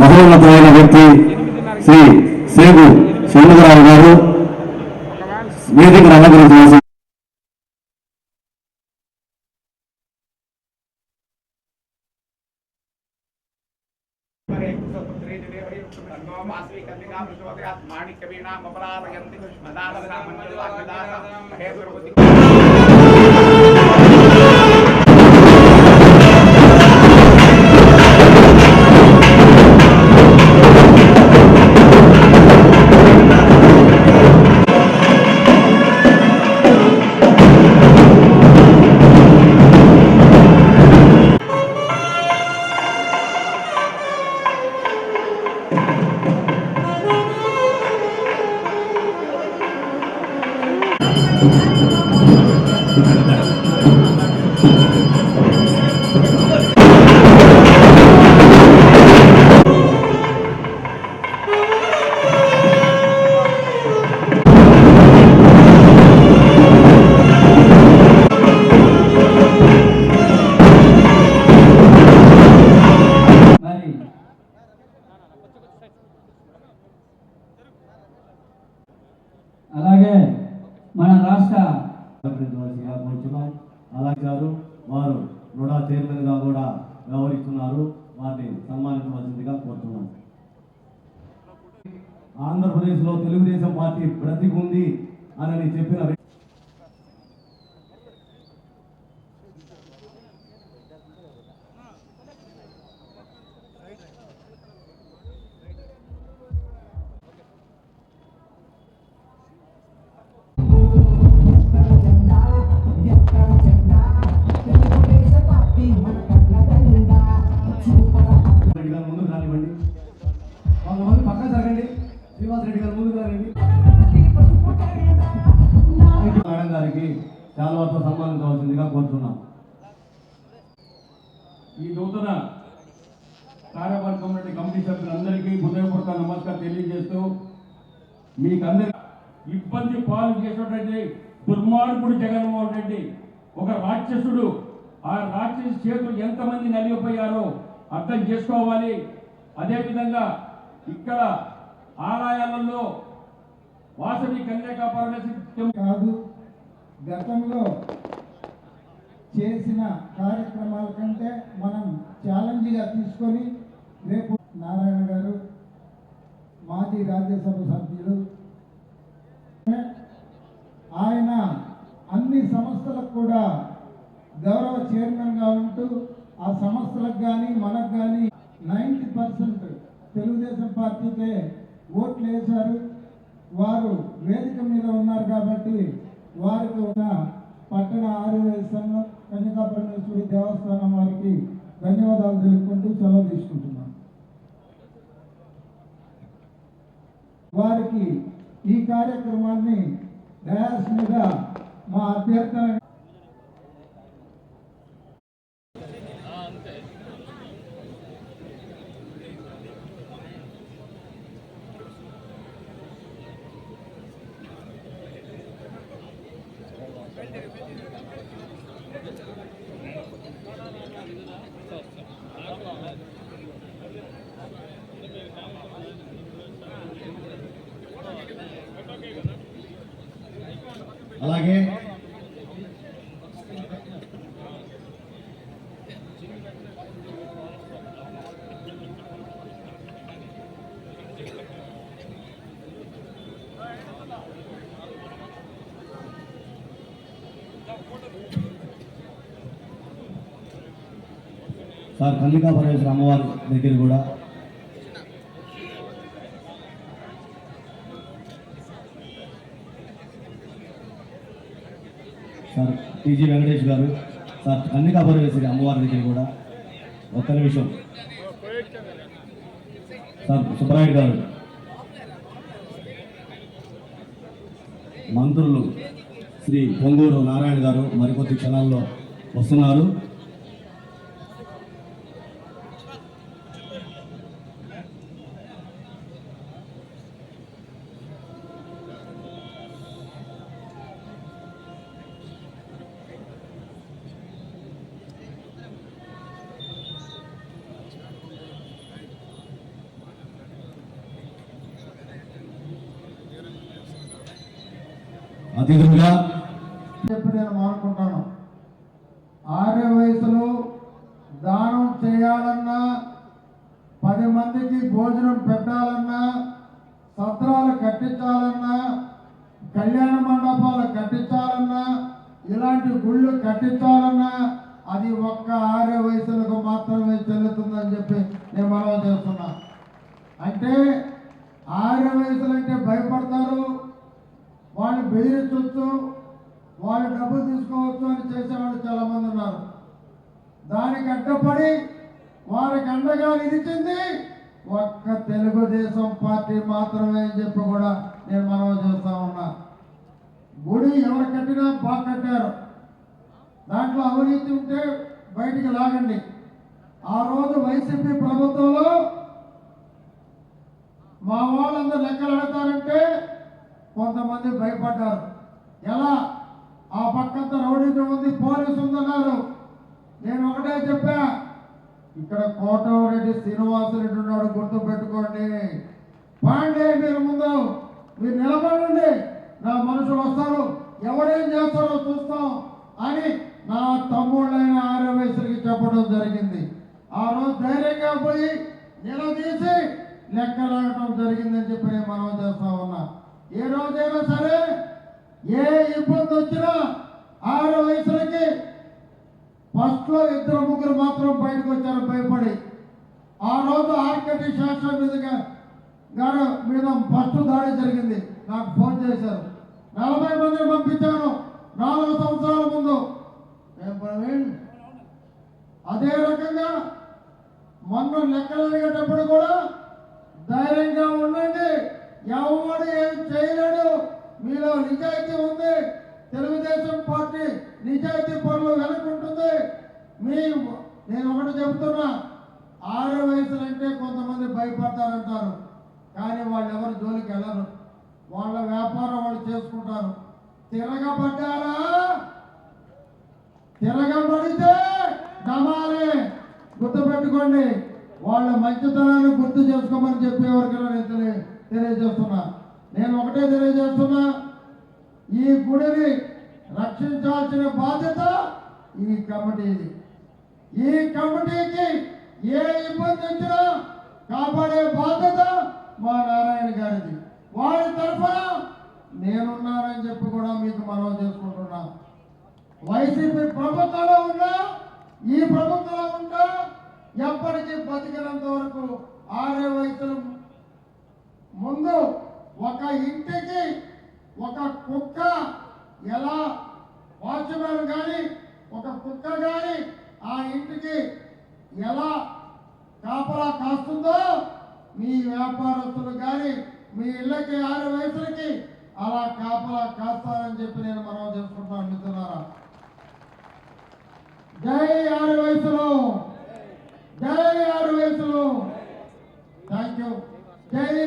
మహోన్నతమైన వ్యక్తి శ్రీ సేగు శ్రీనిధరావు గారు. వేదికను అలంకరించవలసి మాణిక్య అలాగే మన రాష్ట్ర అలంకరించవలసిగా అలాగే గారు వారు రుడా చైర్మన్గా కూడా వ్యవహరిస్తున్నారు. వారిని సన్మానించవలసిందిగా కోరుతున్నాను ఆంధ్రప్రదేశ్లో తెలుగుదేశం పార్టీ బ్రతికుంది అనని అని చెప్పిన శ్రీనివాస్ రెడ్డి గారు ముందుకు రండి మేడం గారికి చాలా వరకు సన్మానించవలసిందిగా కోరుతున్నాం. ఈ నూతన కార్యవర్గం నుండి కమిటీ సభ్యులందరికీ హృదయపూర్వక నమస్కారం తెలియజేస్తూ మీకు అందరి ఇబ్బంది పాలు చేసినటువంటి దుర్మార్గుడు జగన్మోహన్ రెడ్డి ఒక రాక్షసుడు. ఆ రాక్షసు చేతులు ఎంతమంది నలిగిపోయారో అర్థం చేసుకోవాలి. అదేవిధంగా ఇక్కడ ఆలయాలలో వాసవి కన్యక పరమేశ్వరం కాదు గతంలో చేసిన కార్యక్రమాల కంటే మనం ఛాలెంజ్గా తీసుకొని రేపు నారాయణ గారు మాజీ రాజ్యసభ సభ్యులు ఆయన అన్ని సంస్థలకు కూడా గౌరవ చైర్మన్గా ఉంటూ ఆ సంస్థలకు కానీ మనకు కానీ నైంటీ పర్సెంట్ తెలుగుదేశం పార్టీకే ఓట్లు వేశారు వారు వేదిక మీద ఉన్నారు కాబట్టి వారికి ఉన్న పట్టణ ఆర్యవైశ్య సంఘం కన్యకా దేవస్థానం వారికి ధన్యవాదాలు తెలుపుకుంటూ సెలవు తీసుకుంటున్నాను. వారికి ఈ కార్యక్రమాన్ని డయాస్ మీద మా అభ్యర్థన అలాగే సార్ కన్నికా పరమేశ్వర అమ్మవారి దగ్గర కూడా టీజీ వెంకటేష్ గారు సార్ కన్నికా పరమేశ్వరి అమ్మవారి దగ్గర కూడా. ఒక్క నిమిషం. సార్ సుబ్రాయుడు గారు. మంత్రులు శ్రీ పొంగూరు నారాయణ గారు మరికొద్ది క్షణాల్లో వస్తున్నారు. అతిథులుగా చెప్పి నేను మానుకుంటాను ఆర్య వయసులో దానం చేయాలన్నా పది మందికి భోజనం పెట్టాలన్నా సత్రాలు కట్టించాలన్నా కళ్యాణ మండపాలు కట్టించాలన్నా ఇలాంటి గుళ్ళు కట్టించాలన్నా అది ఒక్క ఆర్య వయసులకు మాత్రమే చెల్లుతుందని చెప్పి నేను మనవి చేస్తున్నా అంటే ఆర్య వయసులు అంటే భయపడతారు వాళ్ళు బెదిరించవచ్చు వాళ్ళు డబ్బులు తీసుకోవచ్చు అని చేసేవాళ్ళు చాలామంది ఉన్నారు. దానికి అడ్డపడి వారికి అండగా నిలిచింది ఒక్క తెలుగుదేశం పార్టీ మాత్రమే అని చెప్పి కూడా నేను మనం చేస్తా ఉన్నా. గుడి ఎవరు కట్టినా బాగా కట్టారు. దాంట్లో అవినీతి ఉంటే బయటికి లాగండి. ఆ రోజు వైసీపీ ప్రభుత్వంలో మా వాళ్ళందరూ లెక్కలు అడతారంటే కొంతమంది భయపడ్డారు. ఎలా? ఆ పక్కంతా రౌడీ ఉంది పోలీసు ఉందన్నారు. నేను ఒకటే చెప్పా ఇక్కడ కోటరెడ్డి శ్రీనివాసరెడ్డి ఉన్నాడు గుర్తు పెట్టుకోండి. పాండే మీరు ముందు మీరు నిలబడండి. నా మనుషులు వస్తారు. ఎవరేం చేస్తారో చూస్తాం అని నా తమ్ముళ్ళైన ఆరో చెప్పడం జరిగింది. ఆ రోజు ధైర్యంగా పోయి నిలదీసి లెక్కలాడటం జరిగిందని చెప్పి నేను మనం చేస్తా ఉన్నా. ఏ రోజైనా సరే ఏ ఇబ్బంది వచ్చినా ఆరు వయసులకి ఫస్ట్లో ఇద్దరు ముగ్గురు మాత్రం బయటకు వచ్చారు భయపడి ఆ రోజు ఆర్కటి శాస్త్రం మీదుగా గారు మీద ఫస్ట్ దాడి జరిగింది. నాకు ఫోన్ చేశారు. నలభై మందిని పంపించాను. నాలుగు సంవత్సరాల ముందు. ప్రవీణ్ అదే రకంగా మొన్న లెక్కలు అడిగేటప్పుడు కూడా ధైర్యంగా ఉండండి. ఎవడు ఏం చేయలేడు. మీలో నిజాయితీ ఉంది. తెలుగుదేశం పార్టీ నిజాయితీ పనులు వెనుకుంటుంది మీ నేను ఒకటి చెబుతున్నా ఆరు వయసులు అంటే కొంతమంది భయపడతారంటారు. కానీ వాళ్ళు ఎవరు జోలికి వెళ్ళరు. వాళ్ళ వ్యాపారం వాళ్ళు చేసుకుంటారు. తిరగబడ్డారా? తిరగబడితే నమాలే గుర్తుపెట్టుకోండి. వాళ్ళ మంచితనాన్ని గుర్తు చేసుకోమని చెప్పి ఎవరికైనా నేను తెలియ తెలియజేస్తున్నా. నేను ఒకటే తెలియజేస్తున్నా. ఈ గుడిని రక్షించాల్సిన బాధ్యత ఈ కమిటీది. ఈ కమిటీకి ఏ ఇబ్బంది వచ్చినా కాపాడే బాధ్యత మా నారాయణ గారిది. వారి తరఫున నేనున్నానని చెప్పి కూడా మీకు మనం చేసుకుంటున్నా. వైసీపీ ప్రభుత్వంలో ఉన్నా ఈ ప్రభుత్వంలో ఉంటా ఎప్పటికీ బతికినంత వరకు ఇంటికి ఒక కుక్క ఎలా వాచ్మెన్ కానీ ఒక కుక్క కానీ ఆ ఇంటికి ఎలా కాపలా కాస్తుందో మీ వ్యాపారస్తులు కానీ మీ ఇళ్ళకి ఆరు వయసులకి అలా కాపలా కాస్తారని చెప్పి నేను మనం చేసుకుంటున్నాను మిత్రులారా జై ఆరు వయసులు. జై ఆరు వయసులు. థ్యాంక్ యూ జై